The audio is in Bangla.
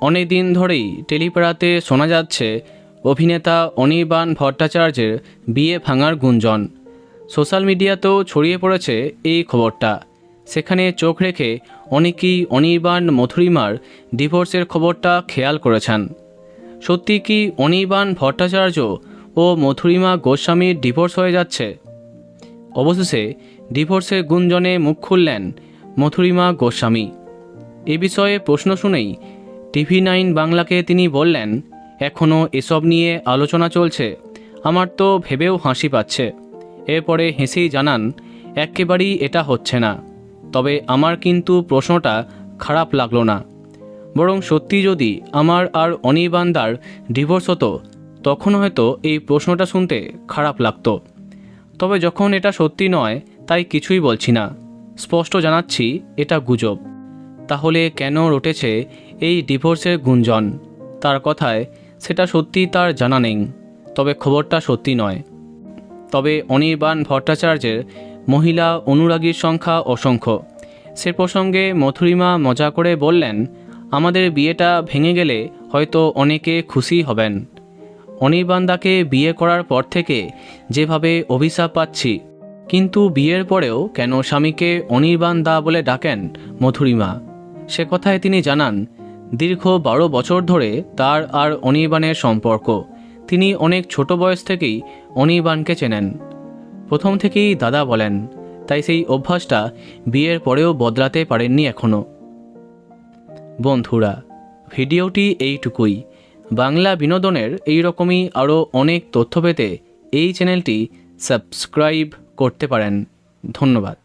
অনেক দিন ধরেই টেলিপাড়াতে শোনা যাচ্ছে অভিনেতা অনির্বাণ ভট্টাচার্যের বিয়ে ভাঙার গুঞ্জন। সোশ্যাল মিডিয়াতেও ছড়িয়ে পড়েছে এই খবরটা। সেখানে চোখ রেখে অনেকেই অনির্বাণ মথুরিমার ডিভোর্সের খবরটা খেয়াল করেছেন। সত্যি কি অনির্বাণ ভট্টাচার্য ও মথুরিমা গোস্বামীর ডিভোর্স হয়ে যাচ্ছে? অবশেষে ডিভোর্সের গুঞ্জনে মুখ খুললেন মথুরিমা গোস্বামী। এ বিষয়ে প্রশ্ন শুনেই টিভি নাইন বাংলাকে তিনি বললেন এখনও এসব নিয়ে আলোচনা চলছে। আমার তো ভেবেও হাসি পাচ্ছে। এরপরে হেসেই জানান একেবারেই এটা হচ্ছে না। তবে আমার কিন্তু প্রশ্নটা খারাপ লাগল না। বরং সত্যি যদি আমার আর অনির্বাণদার ডিভোর্স হতো, তখন হয়তো এই প্রশ্নটা শুনতে খারাপ লাগতো। তবে যখন এটা সত্যি নয়, তাই কিছুই বলছি না। স্পষ্ট জানাচ্ছি, এটা গুজব। তাহলে কেন রটেছে এই ডিভোর্সের গুঞ্জন? তার কথায়, সেটা সত্যি তার জানা নেই, তবে খবরটা সত্যি নয়। তবে অনির্বাণ ভট্টাচার্যের মহিলা অনুরাগীর সংখ্যা অসংখ্য। সে প্রসঙ্গে মথুরিমা মজা করে বললেন, আমাদের বিয়েটা ভেঙে গেলে হয়তো অনেকে খুশি হবেন। অনির্বাণদাকে বিয়ে করার পর থেকে যেভাবে অভিশাপ পাচ্ছি, কিন্তু বিয়ের পরেও কেন স্বামীকে অনির্বাণ দা বলে ডাকেন মথুরিমা? সে কথায় তিনি জানান, দীর্ঘ বারো বছর ধরে তার আর অনির্বাণের সম্পর্ক। তিনি অনেক ছোট বয়স থেকেই অনির্বাণকে চেনেন। প্রথম থেকেই দাদা বলেন, তাই সেই অভ্যাসটা বিয়ের পরেও বদলাতে পারেননি এখনও বন্ধুরা, ভিডিওটি এইটুকুই। বাংলা বিনোদনের এই রকমই আরও অনেক তথ্য পেতে এই চ্যানেলটি সাবস্ক্রাইব করতে পারেন। ধন্যবাদ।